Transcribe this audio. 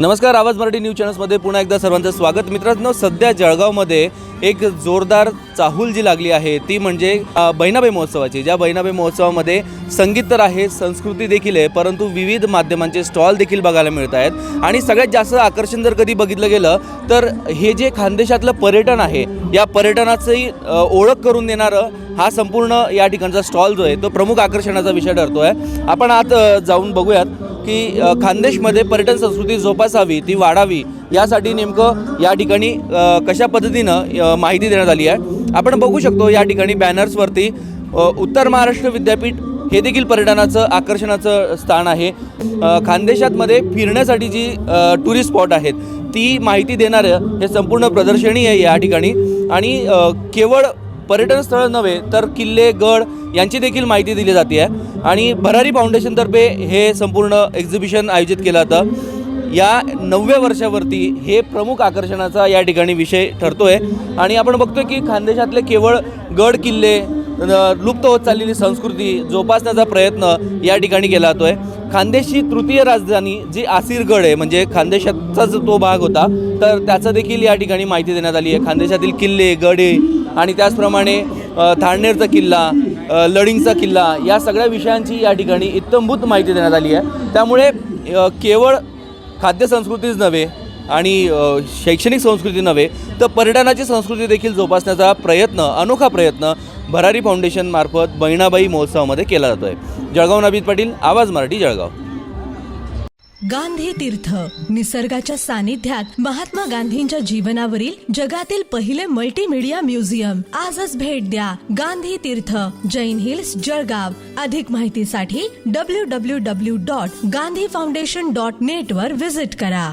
नमस्कार आवाज मराठी न्यूज चॅनल्समध्ये पुन्हा एकदा सर्वांचं स्वागत. मित्रांनो सध्या जळगावमध्ये एक जोरदार चाहूल जी लागली आहे ती म्हणजे बहिणाबाई महोत्सवाची. ज्या बहिणाबाई महोत्सवामध्ये संगीत तर आहे संस्कृती देखील आहे परंतु विविध माध्यमांचे स्टॉल देखील बघायला मिळत आहेत. आणि सगळ्यात जास्त आकर्षण जर कधी बघितलं गेलं तर हे जे खानदेशातलं पर्यटन आहे या पर्यटनाची ओळख करून देणारं हा संपूर्ण या ठिकाणचा स्टॉल जो आहे तो प्रमुख आकर्षणाचा विषय ठरतो आहे आपण आत जाऊन बघूयात. की खानदेशमध्ये पर्यटन संस्कृती जोपासावी ती वाढावी यासाठी नेमकं या ठिकाणी कशा पद्धतीनं माहिती देण्यात आली आहे. आपण बघू शकतो या ठिकाणी बॅनर्सवरती उत्तर महाराष्ट्र विद्यापीठ हे देखील पर्यटनाचं आकर्षणाचं स्थान आहे. खानदेशातमध्ये फिरण्यासाठी जी टुरिस्ट स्पॉट आहेत ती माहिती देणारं हे संपूर्ण प्रदर्शनी आहे या ठिकाणी. आणि केवळ पर्यटन स्थळ नव्हे तर किल्ले गड यांची देखील माहिती दिली जाते. आहे आणि भरारी फाउंडेशनतर्फे हे संपूर्ण एक्झिबिशन आयोजित केलं जातं. या नवव्या वर्षावरती हे प्रमुख आकर्षणाचा या ठिकाणी विषय ठरतो आहे आणि आपण बघतोय की खानदेशातले केवळ गड किल्ले लुप्त होत चाललेली संस्कृती जोपासण्याचा प्रयत्न या ठिकाणी केला जातो आहे खानदेशची तृतीय राजधानी जी आसिरगड आहे म्हणजे खानदेशाचाच तो भाग होता तर त्याचं देखील या ठिकाणी माहिती देण्यात आली आहे. खानदेशातील किल्ले गडे आणि त्याचप्रमाणे अ, थाळनेरचा किल्ला लडिंगचा किल्ला या सगळ्या विषयांची या ठिकाणी इत्तंभूत माहिती देण्यात आली आहे. त्यामुळे केवळ खाद्य संस्कृतीच नव्हे आणि शैक्षणिक संस्कृती नव्हे तर पर्यटनाची संस्कृती देखील जोपासण्याचा प्रयत्न अनोखा प्रयत्न भरारी फाउंडेशनमार्फत बहिणाबाई महोत्सवामध्ये केला जातो आहे जळगाव नबीद पाटील आवाज मराठी जळगाव. गांधी तीर्थ निसर्गाच्या सानिध्यात महात्मा गांधींच्या जीवनावरील जगातील पहिले मल्टीमीडिया म्युझियम आजच भेट द्या गांधी तीर्थ जैन हिल्स जळगाव. अधिक माहितीसाठी W W W dot Gandhi foundation dot net वर विजिट करा.